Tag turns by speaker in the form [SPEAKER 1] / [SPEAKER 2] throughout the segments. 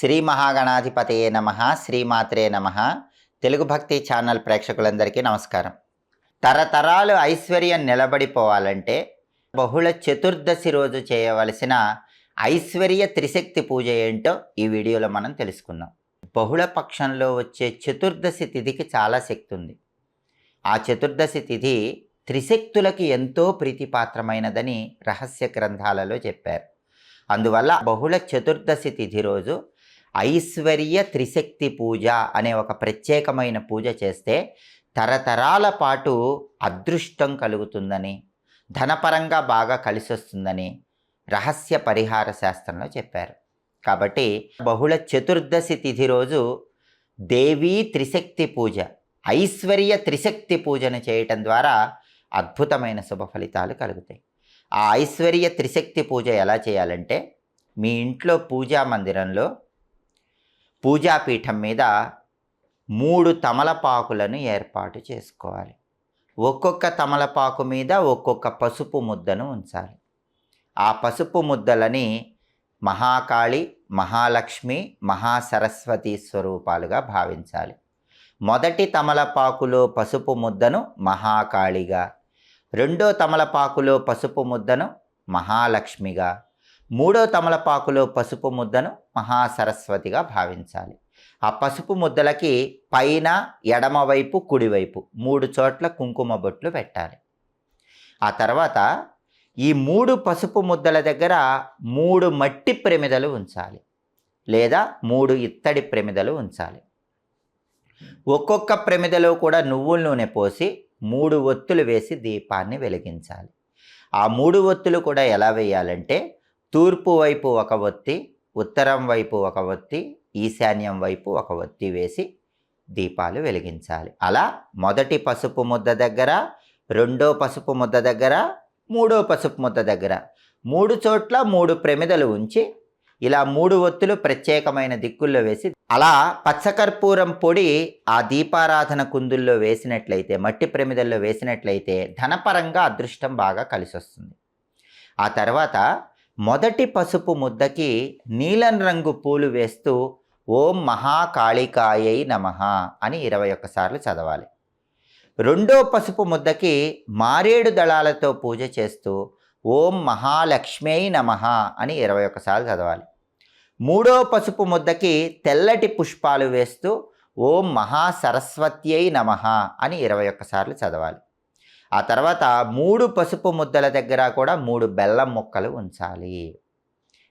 [SPEAKER 1] శ్రీ మహాగణాధిపతయే నమ శ్రీమాత్రే నమ. తెలుగు భక్తి ఛానల్ ప్రేక్షకులందరికీ నమస్కారం. తరతరాలు ఐశ్వర్యం నిలబడిపోవాలంటే బహుళ చతుర్దశి రోజు చేయవలసిన ఐశ్వర్య త్రిశక్తి పూజ ఏంటో ఈ వీడియోలో మనం తెలుసుకుందాం. బహుళ పక్షంలో వచ్చే చతుర్దశి తిథికి చాలా శక్తి ఉంది. ఆ చతుర్దశి తిథి త్రిశక్తులకి ఎంతో ప్రీతిపాత్రమైనదని రహస్య గ్రంథాలలో చెప్పారు. అందువల్ల బహుళ చతుర్దశి తిథి రోజు ఐశ్వర్య త్రిశక్తి పూజ అనే ఒక ప్రత్యేకమైన పూజ చేస్తే తరతరాల పాటు అదృష్టం కలుగుతుందని ధనపరంగా బాగా కలిసి వస్తుందని రహస్య పరిహార శాస్త్రంలో చెప్పారు. కాబట్టి బహుళ చతుర్దశి తిథి రోజు దేవీ త్రిశక్తి పూజ ఐశ్వర్య త్రిశక్తి పూజను చేయటం ద్వారా అద్భుతమైన శుభ ఫలితాలు కలుగుతాయి. ఆ ఐశ్వర్య త్రిశక్తి పూజ ఎలా చేయాలంటే మీ ఇంట్లో పూజా మందిరంలో పూజాపీఠం మీద మూడు తమలపాకులను ఏర్పాటు చేసుకోవాలి. ఒక్కొక్క తమలపాకు మీద ఒక్కొక్క పసుపు ముద్దను ఉంచాలి. ఆ పసుపు ముద్దలని మహాకాళి మహాలక్ష్మి మహాసరస్వతి స్వరూపాలుగా భావించాలి. మొదటి తమలపాకులో పసుపు ముద్దను మహాకాళిగా రెండో తమలపాకులో పసుపు ముద్దను మహాలక్ష్మిగా మూడో తమలపాకులో పసుపు ముద్దను మహాసరస్వతిగా భావించాలి. ఆ పసుపు ముద్దలకి పైన ఎడమవైపు కుడివైపు మూడు చోట్ల కుంకుమ బొట్లు పెట్టాలి. ఆ తర్వాత ఈ మూడు పసుపు ముద్దల దగ్గర మూడు మట్టి ప్రమిదలు ఉంచాలి. లేదా మూడు ఇత్తడి ప్రమిదలు ఉంచాలి. ఒక్కొక్క ప్రమిదలో కూడా నువ్వుల నూనె పోసి మూడు ఒత్తులు వేసి దీపాన్ని వెలిగించాలి. ఆ మూడు ఒత్తులు కూడా ఎలా వేయాలంటే తూర్పు వైపు ఒక ఒత్తి ఉత్తరం వైపు ఒక ఒత్తి ఈశాన్యం వైపు ఒక ఒత్తి వేసి దీపాలు వెలిగించాలి. అలా మొదటి పసుపు ముద్ద దగ్గర రెండో పసుపు ముద్ద దగ్గర మూడో పసుపు ముద్ద దగ్గర మూడు చోట్ల మూడు ప్రమిదలు ఉంచి ఇలా మూడు ఒత్తులు ప్రత్యేకమైన దిక్కుల్లో వేసి అలా పచ్చకర్పూరం పొడి ఆ దీపారాధన కుందుల్లో వేసినట్లయితే మట్టి ప్రమిదల్లో వేసినట్లయితే ధనపరంగా అదృష్టం బాగా కలిసి వస్తుంది ఆ తర్వాత మొదటి పసుపు ముద్దకి నీలం రంగు పూలు వేస్తూ ఓం మహాకాళికాయై నమ అని ఇరవై ఒక్కసార్లు చదవాలి. రెండో పసుపు ముద్దకి మారేడు దళాలతో పూజ చేస్తూ ఓం మహాలక్ష్మీ నమ అని ఇరవై ఒక్కసార్లు చదవాలి. మూడో పసుపు ముద్దకి తెల్లటి పుష్పాలు వేస్తూ ఓం మహాసరస్వత్యై నమ అని ఇరవై ఒక్కసార్లు చదవాలి. ఆ తర్వాత మూడు పసుపు ముద్దల దగ్గర కూడా మూడు బెల్లం ముక్కలు ఉంచాలి.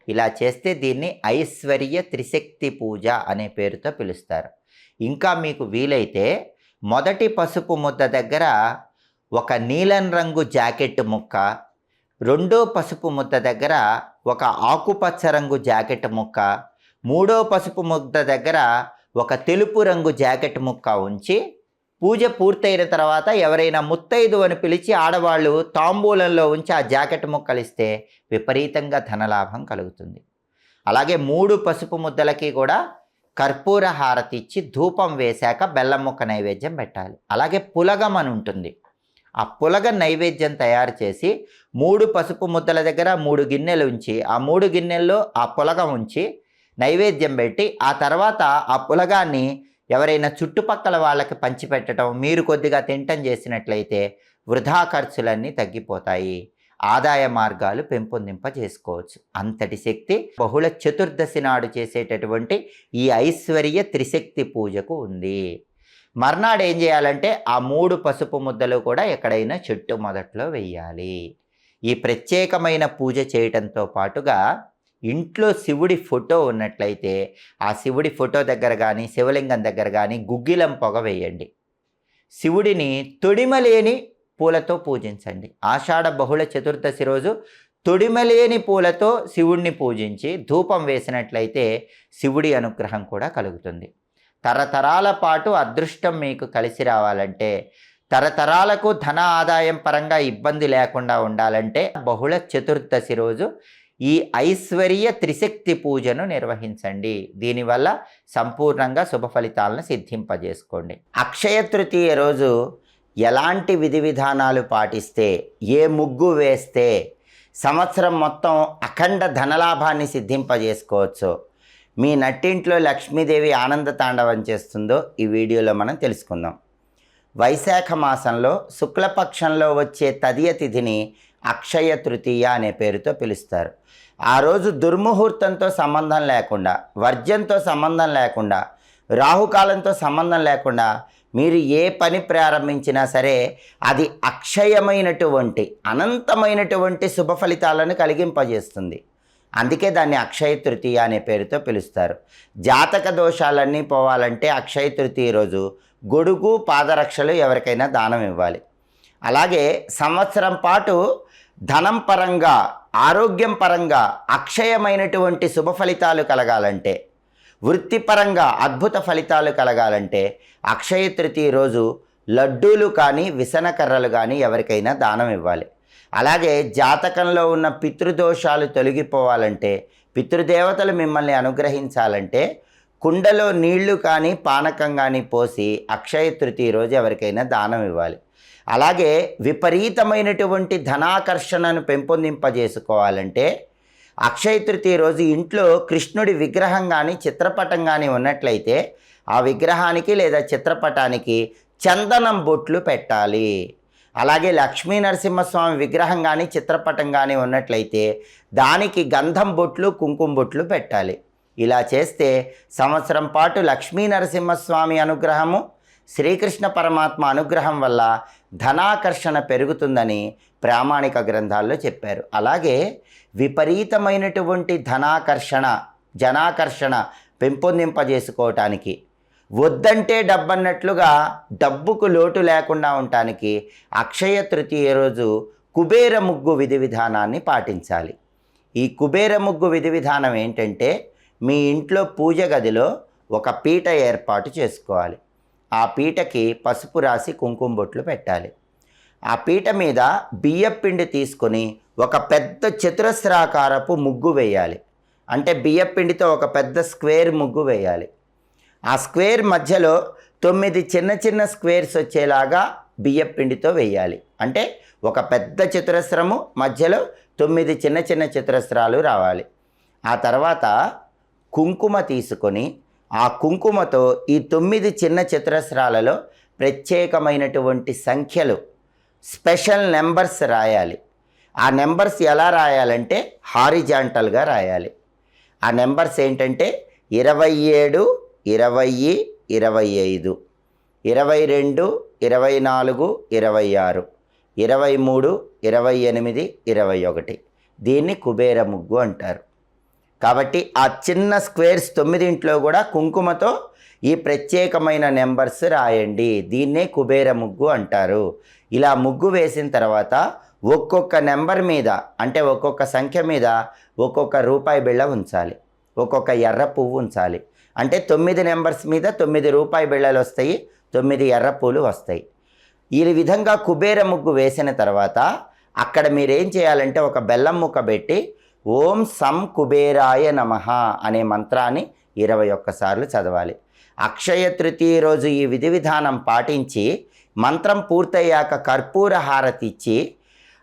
[SPEAKER 1] ఇలా చేస్తే దీన్ని ఐశ్వర్య త్రిశక్తి పూజ అనే పేరుతో పిలుస్తారు. ఇంకా మీకు వీలైతే మొదటి పసుపు ముద్ద దగ్గర ఒక నీలం రంగు జాకెట్ ముక్క రెండో పసుపు ముద్ద దగ్గర ఒక ఆకుపచ్చ రంగు జాకెట్ ముక్క మూడో పసుపు ముద్ద దగ్గర ఒక తెలుపు రంగు జాకెట్ ముక్క ఉంచి పూజ పూర్తయిన తర్వాత ఎవరైనా ముత్తైదు అని పిలిచి ఆడవాళ్ళు తాంబూలంలో ఉంచి ఆ జాకెట్ ముక్కలు ఇస్తే విపరీతంగా ధనలాభం కలుగుతుంది. అలాగే మూడు పసుపు ముద్దలకి కూడా కర్పూర హారతి ఇచ్చి ధూపం వేశాక బెల్లం ముక్క నైవేద్యం పెట్టాలి. అలాగే పులగం అని ఉంటుంది. ఆ పులగ నైవేద్యం తయారు చేసి మూడు పసుపు ముద్దల దగ్గర మూడు గిన్నెలు ఉంచి ఆ మూడు గిన్నెల్లో ఆ పులగం ఉంచి నైవేద్యం పెట్టి ఆ తర్వాత ఆ పులగాన్ని ఎవరైనా చుట్టుపక్కల వాళ్ళకి పంచిపెట్టడం మీరు కొద్దిగా తింటం చేసినట్లయితే వృధా ఖర్చులన్నీ తగ్గిపోతాయి. ఆదాయ మార్గాలు పెంపొందింప చేసుకోవచ్చు అంతటి శక్తి బహుళ చతుర్దశి నాడు చేసేటటువంటి ఈ ఐశ్వర్య త్రిశక్తి పూజకు ఉంది. మర్నాడు ఏం చేయాలంటే ఆ మూడు పసుపు ముద్దలు కూడా ఎక్కడైనా చెట్టు మొదట్లో వెయ్యాలి ఈ ప్రత్యేకమైన పూజ చేయటంతో పాటుగా ఇంట్లో శివుడి ఫోటో ఉన్నట్లయితే ఆ శివుడి ఫోటో దగ్గర కానీ శివలింగం దగ్గర కానీ గుగ్గిలం పొగ వేయండి. శివుడిని తొడిమలేని పూలతో పూజించండి. ఆషాఢ బహుళ చతుర్దశి రోజు తొడిమలేని పూలతో శివుడిని పూజించి ధూపం వేసినట్లయితే శివుడి అనుగ్రహం కూడా కలుగుతుంది. తరతరాల పాటు అదృష్టం మీకు కలిసి రావాలంటే తరతరాలకు ధన ఆదాయం పరంగా ఇబ్బంది లేకుండా ఉండాలంటే బహుళ చతుర్దశి రోజు ఈ ఐశ్వర్య త్రిశక్తి పూజను నిర్వహించండి. దీనివల్ల సంపూర్ణంగా శుభ ఫలితాలను సిద్ధింపజేసుకోండి. అక్షయ తృతీయ రోజు ఎలాంటి విధి విధానాలు పాటిస్తే ఏ ముగ్గు వేస్తే సంవత్సరం మొత్తం అఖండ ధనలాభాన్ని సిద్ధింపజేసుకోవచ్చు. మీ నట్టింట్లో లక్ష్మీదేవి ఆనంద తాండవం చేస్తుందో ఈ వీడియోలో మనం తెలుసుకుందాం. వైశాఖ మాసంలో శుక్లపక్షంలో వచ్చే తదియ తిథిని అక్షయ తృతీయ అనే పేరుతో పిలుస్తారు. ఆ రోజు దుర్ముహూర్తంతో సంబంధం లేకుండా వర్జంతో సంబంధం లేకుండా రాహుకాలంతో సంబంధం లేకుండా మీరు ఏ పని ప్రారంభించినా సరే అది అక్షయమైనటువంటి అనంతమైనటువంటి శుభ ఫలితాలను కలిగింపజేస్తుంది. అందుకే దాన్ని అక్షయ తృతీయ అనే పేరుతో పిలుస్తారు. జాతక దోషాలన్నీ పోవాలంటే అక్షయ తృతీయ రోజు గొడుగు పాదరక్షలు ఎవరికైనా దానం ఇవ్వాలి. అలాగే సంవత్సరం పాటు ధనం పరంగా ఆరోగ్యం పరంగా అక్షయమైనటువంటి శుభ ఫలితాలు కలగాలంటే వృత్తిపరంగా అద్భుత ఫలితాలు కలగాలంటే అక్షయ తృతీయ రోజు లడ్డూలు కానీ విసనకర్రలు కానీ ఎవరికైనా దానం ఇవ్వాలి. అలాగే జాతకంలో ఉన్న పితృదోషాలు తొలగిపోవాలంటే పితృదేవతలు మిమ్మల్ని అనుగ్రహించాలంటే కుండలో నీళ్ళు కానీ పానకం కానీ పోసి అక్షయ తృతీయ రోజు ఎవరికైనా దానం ఇవ్వాలి. అలాగే విపరీతమైనటువంటి ధనాకర్షణను పెంపొందింపజేసుకోవాలంటే అక్షయ తృతీయ రోజు ఇంట్లో కృష్ణుడి విగ్రహం కానీ చిత్రపటం కానీ ఉన్నట్లయితే ఆ విగ్రహానికి లేదా చిత్రపటానికి చందనం బొట్లు పెట్టాలి. అలాగే లక్ష్మీ నరసింహస్వామి విగ్రహం కానీ చిత్రపటం కానీ ఉన్నట్లయితే దానికి గంధం బొట్లు కుంకుమ బొట్లు పెట్టాలి. ఇలా చేస్తే సంవత్సరం పాటు లక్ష్మీ నరసింహస్వామి అనుగ్రహము శ్రీకృష్ణ పరమాత్మ అనుగ్రహం వల్ల ధనాకర్షణ పెరుగుతుందని ప్రామాణిక గ్రంథాల్లో చెప్పారు. అలాగే విపరీతమైనటువంటి ధనాకర్షణ జనాకర్షణ పెంపొందింపజేసుకోవటానికి వద్దంటే డబ్బన్నట్లుగా డబ్బుకు లోటు లేకుండా ఉండటానికి అక్షయ తృతీయ రోజు కుబేర ముగ్గు విధి విధానాన్ని పాటించాలి. ఈ కుబేర ముగ్గు విధి విధానం ఏంటంటే మీ ఇంట్లో పూజ గదిలో ఒక పీట ఏర్పాటు చేసుకోవాలి. ఆ పీటకి పసుపు రాసి కుంకుమ బొట్లు పెట్టాలి. ఆ పీట మీద బియ్యపిండి తీసుకొని ఒక పెద్ద చతురస్రాకారపు ముగ్గు వేయాలి. అంటే బియ్యపిండితో ఒక పెద్ద స్క్వేర్ ముగ్గు వేయాలి. ఆ స్క్వేర్ మధ్యలో తొమ్మిది చిన్న చిన్న స్క్వేర్స్ వచ్చేలాగా బియ్యపిండితో వేయాలి. అంటే ఒక పెద్ద చతురస్రము మధ్యలో తొమ్మిది చిన్న చిన్న చతురస్రాలు రావాలి. ఆ తర్వాత కుంకుమ తీసుకొని ఆ కుంకుమతో ఈ తొమ్మిది చిన్న చతురస్రాలలో ప్రత్యేకమైనటువంటి సంఖ్యలు స్పెషల్ నెంబర్స్ రాయాలి. ఆ నెంబర్స్ ఎలా రాయాలంటే హారిజాంటల్గా రాయాలి. ఆ నెంబర్స్ ఏంటంటే ఇరవై ఏడు ఇరవై ఇరవై ఐదు ఇరవై రెండు ఇరవై నాలుగు ఇరవై ఆరు ఇరవై మూడు ఇరవై ఎనిమిది ఇరవై ఒకటి. దీన్ని కుబేర ముగ్గు అంటారు. కాబట్టి ఆ చిన్న స్క్వేర్స్ తొమ్మిదింట్లో కూడా కుంకుమతో ఈ ప్రత్యేకమైన నెంబర్స్ రాయండి. దీన్నే కుబేర ముగ్గు అంటారు. ఇలా ముగ్గు వేసిన తర్వాత ఒక్కొక్క నెంబర్ మీద అంటే ఒక్కొక్క సంఖ్య మీద ఒక్కొక్క రూపాయి బిళ్ళ ఉంచాలి. ఒక్కొక్క ఎర్ర పువ్వు ఉంచాలి. అంటే తొమ్మిది నెంబర్స్ మీద తొమ్మిది రూపాయి బిళ్ళలు వస్తాయి తొమ్మిది ఎర్ర పూలు వస్తాయి. ఈ విధంగా కుబేర ముగ్గు వేసిన తర్వాత అక్కడ మీరేం చేయాలంటే ఒక బెల్లం ముక్క పెట్టి ఓం సం కుబేరాయ నమ అనే మంత్రాన్ని ఇరవై ఒక్కసార్లు చదవాలి. అక్షయ తృతీయ రోజు ఈ విధి విధానం పాటించి మంత్రం పూర్తయ్యాక కర్పూర హారతి ఇచ్చి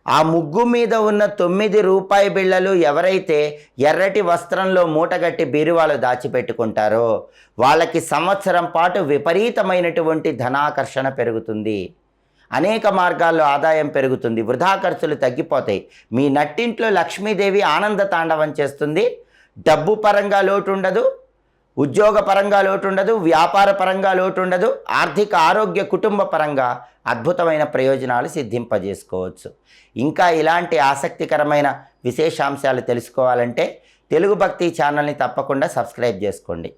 [SPEAKER 1] ఆ ముగ్గు మీద ఉన్న తొమ్మిది రూపాయి బిళ్ళలు ఎవరైతే ఎర్రటి వస్త్రంలో మూటగట్టి బీరువాలు దాచిపెట్టుకుంటారో వాళ్ళకి సంవత్సరం పాటు విపరీతమైనటువంటి ధనాకర్షణ పెరుగుతుంది. అనేక మార్గాల్లో ఆదాయం పెరుగుతుంది వృధా ఖర్చులు తగ్గిపోతాయి. మీ నట్టింట్లో లక్ష్మీదేవి ఆనంద తాండవం చేస్తుంది. డబ్బు పరంగా లోటు ఉండదు ఉద్యోగ పరంగా లోటు ఉండదు వ్యాపార పరంగా లోటు ఉండదు ఆర్థిక ఆరోగ్య కుటుంబ పరంగా అద్భుతమైన ప్రయోజనాలు సిద్ధింపజేసుకోవచ్చు. ఇంకా ఇలాంటి ఆసక్తికరమైన విశేషాంశాలు తెలుసుకోవాలంటే తెలుగు భక్తి ఛానల్ని తప్పకుండా సబ్స్క్రైబ్ చేసుకోండి.